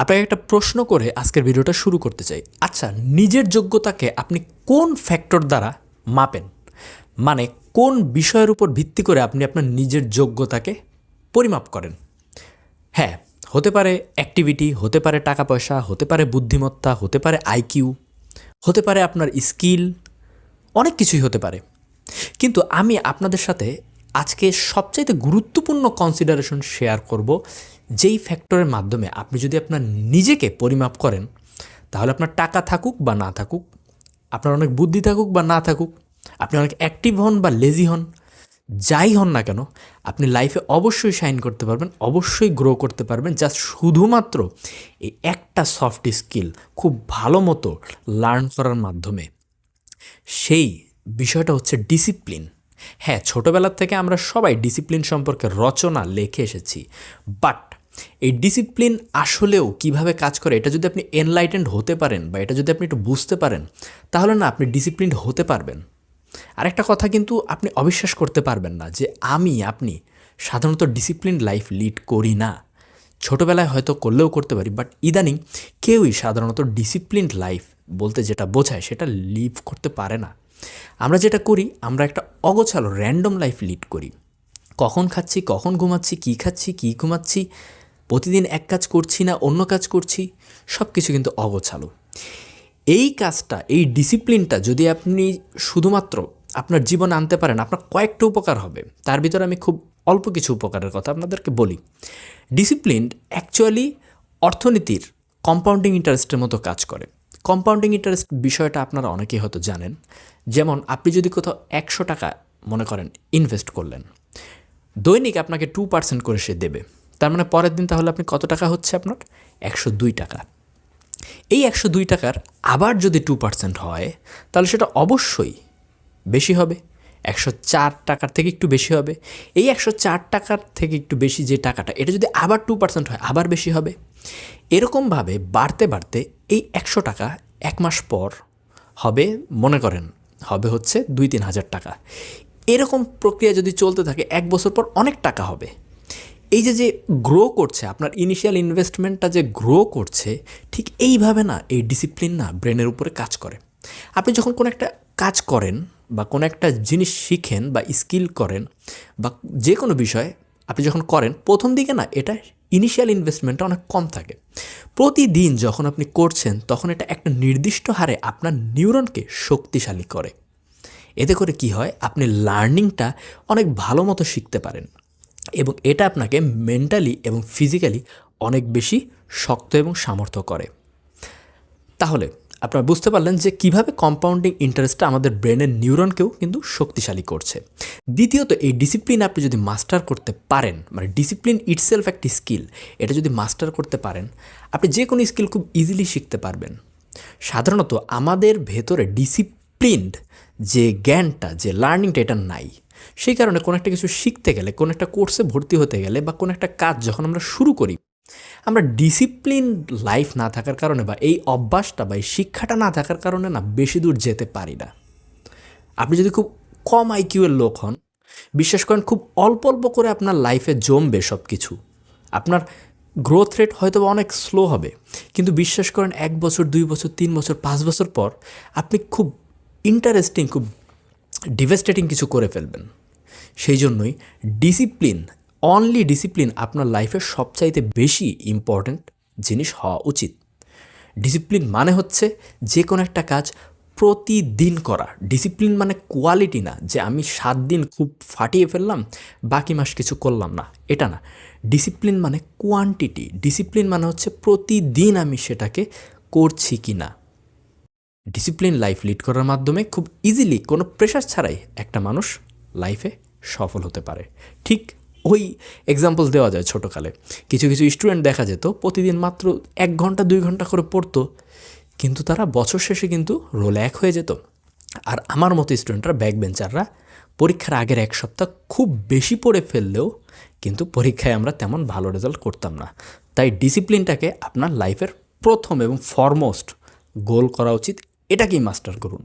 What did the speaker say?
আপনাকে একটা প্রশ্ন করে আজকের ভিডিওটা শুরু করতে চাই। আচ্ছা নিজের যোগ্যতাকে আপনি কোন ফ্যাক্টর দ্বারা মাপেন? মানে কোন বিষয়ের উপর ভিত্তি করে আপনি আপনার নিজের যোগ্যতাকে পরিমাপ করেন? হ্যাঁ হতে পারে অ্যাক্টিভিটি হতে পারে টাকা পয়সা, হতে পারে বুদ্ধিমত্তা, হতে পারে আইকিউ হতে পারে আপনার স্কিল অনেক কিছুই হতে পারে। কিন্তু আমি আপনাদের সাথে আজকে সবচাইতে গুরুত্বপূর্ণ কনসিডারেশন শেয়ার করব যেই ফ্যাক্টরের মাধ্যমে আপনি যদি আপনার নিজেকে পরিমাপ করেন, তাহলে আপনার টাকা থাকুক বা না থাকুক, আপনার অনেক বুদ্ধি থাকুক বা না থাকুক, আপনি অনেক অ্যাক্টিভ হন বা লেজি হন, যাই হন না কেন, আপনি লাইফে অবশ্যই শাইন করতে পারবেন, অবশ্যই গ্রো করতে পারবেন জাস্ট শুধুমাত্র এই একটা সফট স্কিল খুব ভালো মতো লার্ন করার মাধ্যমে। সেই বিষয়টা হচ্ছে ডিসিপ্লিন হ্যাঁ ছোটোবেলার থেকে আমরা সবাই ডিসিপ্লিন সম্পর্কে রচনা, লেখে এসেছি বাট এই ডিসিপ্লিন আসলেও কীভাবে কাজ করে, এটা যদি আপনি এনলাইটেন্ড হতে পারেন বা এটা যদি আপনি একটু বুঝতে পারেন, তাহলে না আপনি ডিসিপ্লিনড হতে পারবেন। আরেকটা কথা কিন্তু আপনি অবিশ্বাস করতে পারবেন না যে আমি, আপনি সাধারণত ডিসিপ্লিন লাইফ লিড করি না। ছোটোবেলায় হয়তো করলেও করতে পারি বাট ইদানিং কেউই সাধারণত ডিসিপ্লিন লাইফ বলতে যেটা বোঝায়, সেটা লিভ করতে পারে না। আমরা যেটা করি, আমরা একটা অগোছালো র্যান্ডম লাইফ লিড করি। কখন খাচ্ছি, কখন ঘুমাচ্ছি, কী খাচ্ছি, কী ঘুমাচ্ছি প্রতিদিন এক কাজ করছি না, অন্য কাজ করছি সব কিছু কিন্তু অগোছালো। এই কাজটা, এই ডিসিপ্লিনটা যদি আপনি শুধুমাত্র আপনার জীবনে আনতে পারেন, আপনার কয়েকটা উপকার হবে। তার ভিতরে আমি খুব অল্প কিছু উপকারের কথা আপনাদেরকে বলি। ডিসিপ্লিন অ্যাকচুয়ালি অর্থনীতির কম্পাউন্ডিং ইন্টারেস্টের মতো কাজ করে। কম্পাউন্ডিং ইন্টারেস্ট বিষয়টা আপনারা অনেকেই হয়তো জানেন। যেমন, আপনি যদি কোথাও একশো টাকা, মনে করেন ইনভেস্ট করলেন, দৈনিক আপনাকে টু পার্সেন্ট করে সে দেবে। তার মানে পরের দিন তাহলে আপনি কত টাকা হচ্ছে আপনার? একশো দুই টাকা। এই একশো দুই টাকার আবার যদি টু পার্সেন্ট হয়, তাহলে সেটা অবশ্যই বেশি হবে। একশো চার টাকার থেকে একটু বেশি হবে। এই একশো চার টাকার থেকে একটু বেশি যে টাকাটা, এটা যদি আবার টু পার্সেন্ট হয়, আবার বেশি হবে। এরকমভাবে বাড়তে বাড়তে এই একশো টাকা এক মাস পর হবে, মনে করেন, হবে হচ্ছে দুই তিন হাজার টাকা। এরকম প্রক্রিয়া যদি চলতে থাকে, এক বছর পর অনেক টাকা হবে। এই যে যে গ্রো করছে, আপনার ইনিশিয়াল ইনভেস্টমেন্টটা যে গ্রো করছে, ঠিক এইভাবে না, এই ডিসিপ্লিন না ব্রেনের উপরে কাজ করে। আপনি যখন কোনো একটা কাজ করেন বা কোনো একটা জিনিস শিখেন বা স্কিল করেন বা যে কোনো বিষয় আপনি যখন করেন, প্রথম দিকে না এটা ইনিশিয়াল ইনভেস্টমেন্টটা অনেক কম থাকে। প্রতিদিন যখন আপনি করছেন, তখন এটা একটা নির্দিষ্ট হারে আপনার নিউরনকে শক্তিশালী করে। এতে করে কি হয়, আপনি লার্নিংটা অনেক ভালো মতো শিখতে পারেন। এবং এটা আপনাকে মেন্টালি এবং ফিজিক্যালি অনেক বেশি শক্ত এবং সামর্থ্য করে। তাহলে, আপনারা বুঝতে পারলেন যে কীভাবে কম্পাউন্ডিং ইন্টারেস্টটা আমাদের ব্রেনের নিউরনকেও কিন্তু শক্তিশালী করছে। দ্বিতীয়ত, এই ডিসিপ্লিন আপনি যদি মাস্টার করতে পারেন মানে ডিসিপ্লিন ইটসেলফ একটি স্কিল এটা যদি মাস্টার করতে পারেন, আপনি যে কোনো স্কিল খুব ইজিলি শিখতে পারবেন। সাধারণত আমাদের ভেতরে ডিসিপ্লিনড যে জ্ঞানটা, যে লার্নিংটা এটা নাই। সেই কারণে কোনো একটা কিছু শিখতে গেলে, কোনো একটা কোর্সে ভর্তি হতে গেলে বা কোনো একটা কাজ যখন আমরা শুরু করি, আমরা ডিসিপ্লিন লাইফ না থাকার কারণে বা এই অভ্যাসটা বা এই শিক্ষাটা না থাকার কারণে না বেশি দূর যেতে পারি না। আপনি যদি খুব কম আইকিউয়ের লোক হন, বিশ্বাস করেন খুব অল্প অল্প করে আপনার লাইফে জমবে সব কিছু আপনার গ্রোথ রেট হয়তো অনেক স্লো হবে, কিন্তু বিশ্বাস করেন এক বছর, দুই বছর, তিন বছর, পাঁচ বছর পর আপনি খুব ইন্টারেস্টিং খুব ডিভেস্টেটিং কিছু করে ফেলবেন। সেই জন্যই ডিসিপ্লিন অনলি ডিসিপ্লিন আপনার লাইফের সবচাইতে বেশি ইম্পর্ট্যান্ট জিনিস হওয়া উচিত। ডিসিপ্লিন মানে হচ্ছে যে কোনো একটা কাজ প্রতিদিন করা। ডিসিপ্লিন মানে কোয়ালিটি না, যে আমি সাত দিন খুব ফাটিয়ে ফেললাম, বাকি মাস কিছু করলাম না, এটা না। ডিসিপ্লিন মানে কোয়ান্টিটি ডিসিপ্লিন মানে হচ্ছে প্রতিদিন আমি সেটাকে করছি কি না ডিসিপ্লিন লাইফ লিড করার মাধ্যমে খুব ইজিলি কোনো প্রেশার ছাড়াই একটা মানুষ লাইফে সফল হতে পারে। ঠিক ওই এক্সাম্পল দেওয়া যায় ছোটোকালে। কিছু কিছু স্টুডেন্ট দেখা যেত, প্রতিদিন মাত্র এক ঘণ্টা, দুই ঘণ্টা করে পড়তো, কিন্তু তারা বছর শেষে কিন্তু রোল এক হয়ে যেত। আর আমার মতো স্টুডেন্টরা ব্যাক বেঞ্চাররা পরীক্ষার আগের এক সপ্তাহ খুব বেশি পড়ে ফেললেও কিন্তু পরীক্ষায় আমরা তেমন ভালো রেজাল্ট করতাম না। তাই ডিসিপ্লিনটাকে আপনার লাইফের প্রথম এবং ফরমোস্ট গোল করা উচিত এটাকেই মাস্টার করুন।